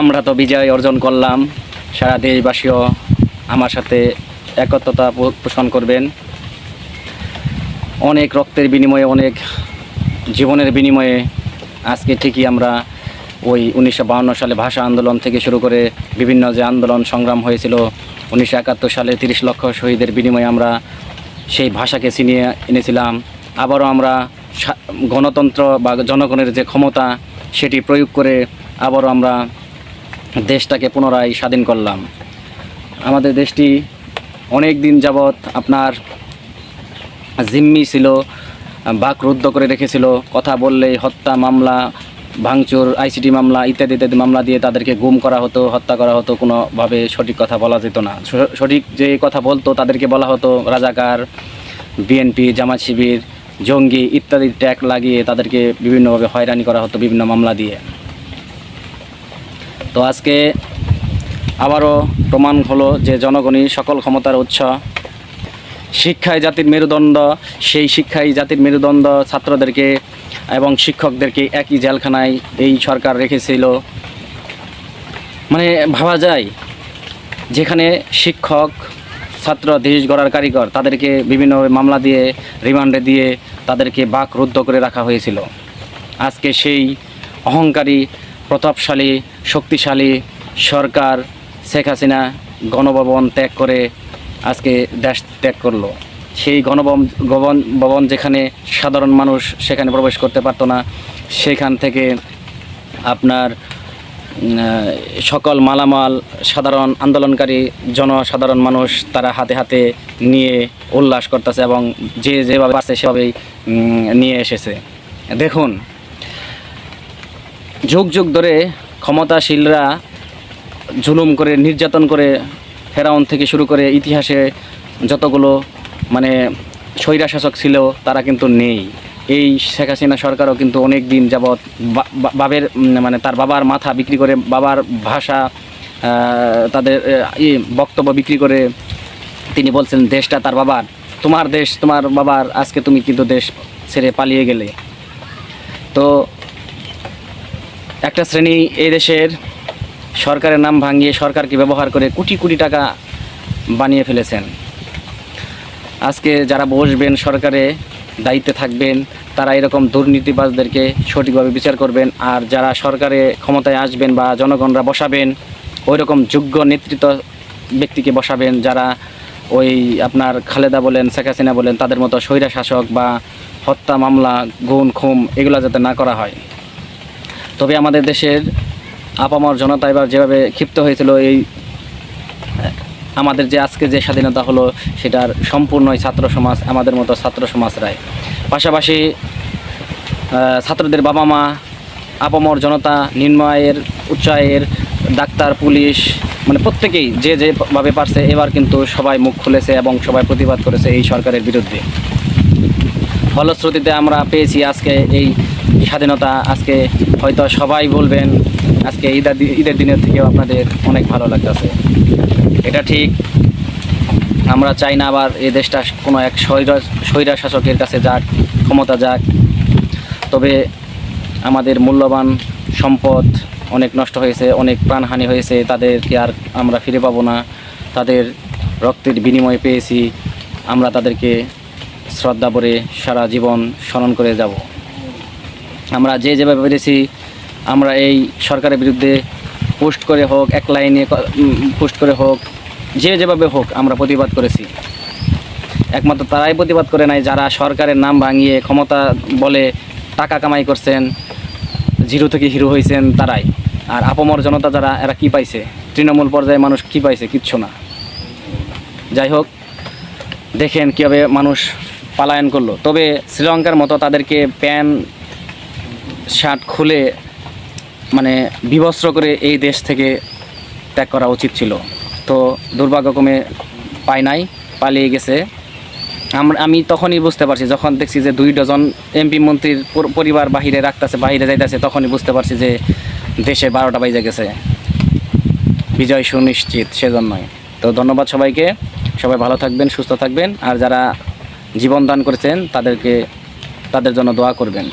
আমরা তো বিজয় অর্জন করলাম। সারা দেশবাসীও আমার সাথে একত্রতা পোষণ করবেন। অনেক রক্তের বিনিময়ে, অনেক জীবনের বিনিময়ে আজকে ঠিকই আমরা ওই উনিশশো সালে ভাষা আন্দোলন থেকে শুরু করে বিভিন্ন যে আন্দোলন সংগ্রাম হয়েছিল, উনিশশো একাত্তর সালে তিরিশ লক্ষ শহীদের বিনিময়ে আমরা সেই ভাষাকে ছিনিয়ে এনেছিলাম। আবারও আমরা গণতন্ত্র বা জনগণের যে ক্ষমতা, সেটি প্রয়োগ করে আবারও আমরা দেশটাকে পুনরায় স্বাধীন করলাম। আমাদের দেশটি অনেক দিন যাবৎ আপনার জিম্মি ছিল, বাক রুদ্ধ করে রেখেছিল, কথা বললেই হত্যা মামলা, ভাঙচুর, আইসিটি মামলা, ইত্যাদি ইত্যাদি মামলা দিয়ে তাদেরকে গুম করা হতো, হত্যা করা হতো, কোনোভাবে সঠিক কথা বলা যেত না। সঠিক যে কথা বলতো তাদেরকে বলা হতো, রাজাকার বিএনপি জামাত শিবির, জঙ্গি ইত্যাদি ট্যাগ লাগিয়ে তাদেরকে বিভিন্নভাবে হয়রানি করা হতো বিভিন্ন মামলা দিয়ে। তো আজকে আবারও প্রমাণ হলো যে জনগণই সকল ক্ষমতার উৎস। শিক্ষায় জাতির মেরুদণ্ড, সেই শিক্ষায় জাতির মেরুদণ্ড ছাত্রদেরকে এবং শিক্ষকদেরকে একই জেলখানায় এই সরকার রেখেছিল। মানে ভাবা যায়, যেখানে শিক্ষক, ছাত্র দেশ গড়ার কারিগর তাদেরকে বিভিন্ন মামলা দিয়ে, রিমান্ডে দিয়ে তাদেরকে বাক রুদ্ধ করে রাখা হয়েছিল। আজকে সেই অহংকারী প্রতাপশালী, শক্তিশালী সরকার শেখ হাসিনা গণভবন ত্যাগ করে আজকে দেশ ত্যাগ করল। সেই গণভবন ভবন ভবন যেখানে সাধারণ মানুষ সেখানে প্রবেশ করতে পারতো না, সেখান থেকে আপনার সকল মালামাল, সাধারণ আন্দোলনকারী জনসাধারণ মানুষ তারা হাতে হাতে নিয়ে উল্লাস করতেছে এবং যে যেভাবে পারছে সেভাবেই নিয়ে এসেছে। দেখুন যুগ যুগ ধরে ক্ষমতাশীলরা জুলুম করে, নির্যাতন করে ফেরাউন থেকে শুরু করে ইতিহাসে যতগুলো মানে স্বৈরা শাসক ছিল, তারা কিন্তু নেই। এই শেখ হাসিনা সরকারও কিন্তু অনেক দিন যাবৎ বাবের মানে তার বাবার মাথা বিক্রি করে, বাবার ভাষা তাদের বক্তব্য বিক্রি করে তিনি বলছেন, দেশটা তার বাবার। তোমার দেশ, তোমার বাবার, আজকে তুমি কিন্তু দেশ ছেড়ে পালিয়ে গেলে। তো একটা শ্রেণি এই দেশের সরকারের নাম ভাঙিয়ে সরকারকে ব্যবহার করে কোটি কোটি টাকা বানিয়ে ফেলেছেন? আজকে যারা বসবেন সরকারে, দায়িত্বে থাকবেন, তারা এরকম দুর্নীতিবাজদেরকে সঠিকভাবে বিচার করবেন আর যারা সরকারে ক্ষমতায় আসবেন বা জনগণরা বসাবেন ওই রকম যোগ্য নেতৃত্ব ব্যক্তিকে বসাবেন যারা ওই আপনার খালেদা বলেন, শেখ হাসিনা বলেন, তাদের মতো স্বৈরা শাসক বা হত্যা মামলা গুণ খুম এগুলো যাতে না করা হয়। তবে আমাদের দেশের আপামর জনতা এবার যেভাবে ক্ষিপ্ত হয়েছিল, এই, আমাদের যে আজকে যে স্বাধীনতা হলো, সেটার সম্পূর্ণই ছাত্র সমাজ, আমাদের মতো ছাত্র সমাজরাই। পাশাপাশি ছাত্রদের বাবা মা, আপামর জনতা নিম্ন আয়ের উচ্চ আয়ের ডাক্তার, পুলিশ মানে প্রত্যেকেই যে যেভাবে পারছে, এবার কিন্তু সবাই মুখ খুলেছে এবং সবাই প্রতিবাদ করেছে এই সরকারের বিরুদ্ধে। ফলশ্রুতিতে আমরা পেয়েছি আজকে এই স্বাধীনতা, আজকে হয়তো সবাই বলবেন, আজকে ঈদের ঈদের দিনের থেকেও আপনাদের অনেক ভালো লাগতেছে। এটা ঠিক। আমরা চাই না আবার এই দেশটা কোনো এক স্বৈরা শাসকের কাছে যাক, ক্ষমতা যাক। তবে আমাদের মূল্যবান সম্পদ অনেক নষ্ট হয়েছে, অনেক প্রাণহানি হয়েছে, তাদেরকে আর আমরা ফিরে পাবো না। তাদের রক্তের বিনিময় পেয়েছি। আমরা তাদেরকে শ্রদ্ধা করে সারা জীবন স্মরণ করে যাব। আমরা যে যেভাবে পেরেছি আমরা এই সরকারের বিরুদ্ধে পোস্ট করে হোক, এক লাইনে পোস্ট করে হোক, যে যেভাবে হোক আমরা প্রতিবাদ করেছি। একমাত্র তারাই প্রতিবাদ করে নাই, যারা সরকারের নাম ভাঙিয়ে ক্ষমতা বলে টাকা কামাই করছেন, জিরো থেকে হিরো হয়েছেন তারাই। আর আপমর জনতা যারা, এরা কি পাইছে? তৃণমূল পর্যায়ে মানুষ কি পাইছে? কিচ্ছু না। যাই হোক, দেখেন কীভাবে মানুষ পালায়ন করল। তবে শ্রীলঙ্কার মতো তাদেরকে প্যান শার্ট খুলে মানে বিবস্ত্র করে এই দেশ থেকে ত্যাগ করা উচিত ছিল। তো দুর্ভাগ্যক্রমে পায় নাই, পালিয়ে গেছে। আমি তখনই বুঝতে পারছি, যখন দেখছি যে দুই ডজন এমপি মন্ত্রীর পরিবার বাহিরে রাখতেছে, বাহিরে যাইতেছে, তখনই বুঝতে পারছি যে দেশে বারোটা বাজে গেছে। বিজয় সুনিশ্চিত সেজন্যই। তো ধন্যবাদ সবাইকে। সবাই ভালো থাকবেন, সুস্থ থাকবেন। আর যারা জীবন দান করেছেন, তাদেরকে তাদের জন্য দোয়া করবেন।